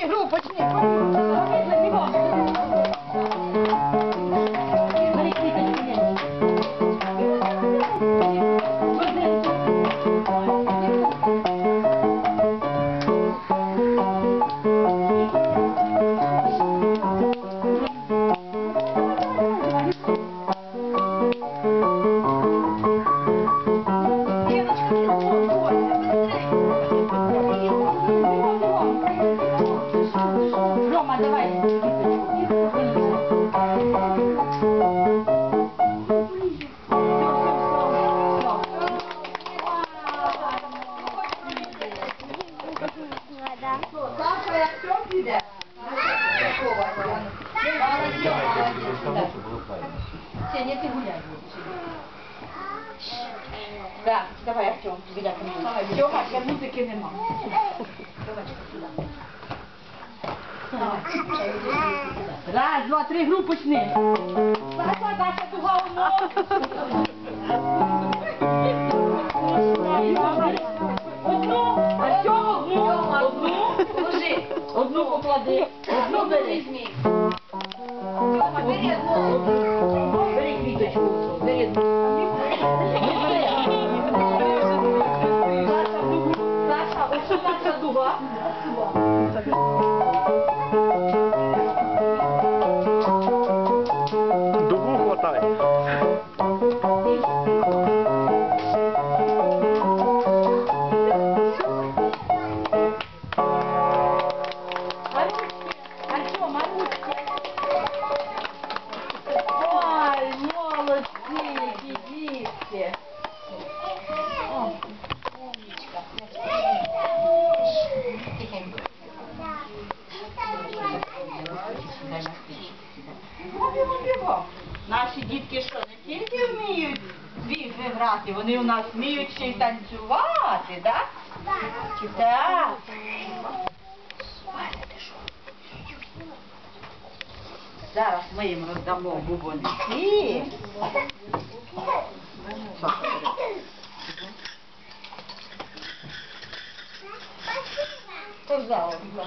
你录不清，你录。 бігом. Рома, давай квіточку. Саша, як що піде? Сеня, ти гуляй. Так, давай, Артем, біля каміння. Тьома, ще музики нема. Тьомочка, сюди. Раз, два, три, гру почни. Бача, Даша, туга Одну, Артем, одну, одну. Одну поклади, одну бери. Наші дітки що, не тільки вміють двіжі грати, вони у нас вміють ще й танцювати, так? Так. Зараз ми їм роздамо бубонці. Пожалуйста.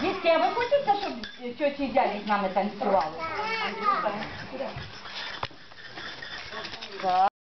Дітки, а ви хочете, щоб тьоті і дяді з нами танцювали? Так.